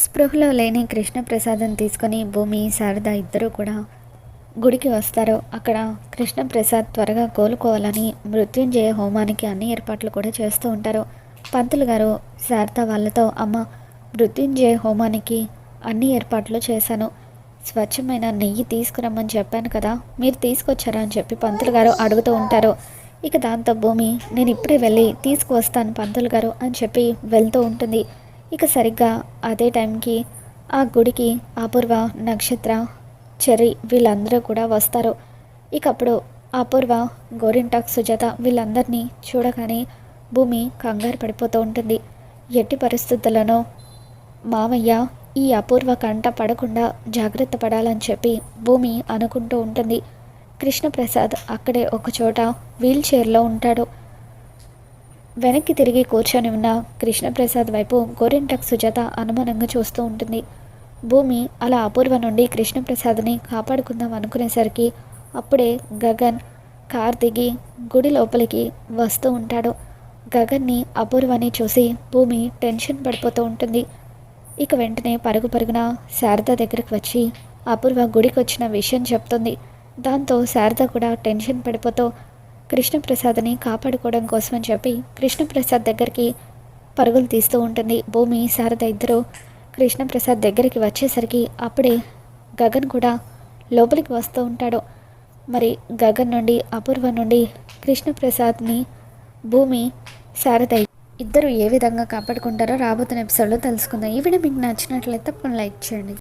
స్పృహలో లేని కృష్ణప్రసాదం తీసుకొని భూమి శారద ఇద్దరూ కూడా గుడికి వస్తారు. అక్కడ కృష్ణప్రసాద్ త్వరగా కోలుకోవాలని మృత్యుంజయ హోమానికి అన్ని ఏర్పాట్లు కూడా చేస్తూ ఉంటారు. పంతులు గారు శారద వాళ్ళతో అమ్మ మృత్యుంజయ హోమానికి అన్ని ఏర్పాట్లు చేశాను. స్వచ్ఛమైన నెయ్యి తీసుకురమ్మని చెప్పాను కదా మీరు తీసుకొచ్చారా? అని చెప్పి పంతులు గారు అడుగుతూ ఉంటారు. ఇక దాంతో భూమి నేను ఇప్పుడే వెళ్ళి తీసుకువస్తాను పంతులు గారు అని చెప్పి వెళ్తూ ఉంటుంది. ఇక సరిగ్గా అదే టైంకి ఆ గుడికి అపూర్వ నక్షత్ర చెర్రి వీళ్ళందరూ కూడా వస్తారు. ఇక అప్పుడు అపూర్వ గోరింటాక్ సుజాత వీళ్ళందరినీ చూడగానే భూమి కంగారు పడిపోతూ ఉంటుంది. ఎట్టి పరిస్థితుల్లోనూ మామయ్య ఈ అపూర్వ కంట పడకుండా జాగ్రత్త పడాలని చెప్పి భూమి అనుకుంటూ ఉంటుంది. కృష్ణప్రసాద్ అక్కడే ఒకచోట వీల్ చైర్లో ఉంటాడు. వెనక్కి తిరిగి కూర్చొని ఉన్న కృష్ణప్రసాద్ వైపు గోరింటక్ సుజాత అనుమానంగా చూస్తూ ఉంటుంది. భూమి అలా అపూర్వ నుండి కృష్ణప్రసాద్ని కాపాడుకుందాం అనుకునేసరికి అప్పుడే గగన్ కార్ దిగి గుడి లోపలికి వస్తూ ఉంటాడు. గగన్ని అపూర్వని చూసి భూమి టెన్షన్ పడిపోతూ ఉంటుంది. ఇక వెంటనే పరుగు పరుగున శారద దగ్గరికి వచ్చి అపూర్వ గుడికి వచ్చిన విషయం చెప్తుంది. దాంతో శారద కూడా టెన్షన్ పడిపోతూ కృష్ణప్రసాద్ని కాపాడుకోవడం కోసమని చెప్పి కృష్ణప్రసాద్ దగ్గరికి పరుగులు తీస్తూ ఉంటుంది. భూమి శారద ఇద్దరు కృష్ణప్రసాద్ దగ్గరికి వచ్చేసరికి అప్పుడే గగన్ కూడా లోపలికి వస్తూ ఉంటాడు. మరి గగన్ నుండి అపూర్వ నుండి కృష్ణప్రసాద్ని భూమి శారద ఇద్దరు ఏ విధంగా కాపాడుకుంటారో రాబోతున్న ఎపిసోడ్లో తెలుసుకుందాం. ఈ వీడియో మీకు నచ్చినట్లయితే తప్పని లైక్ చేయండి.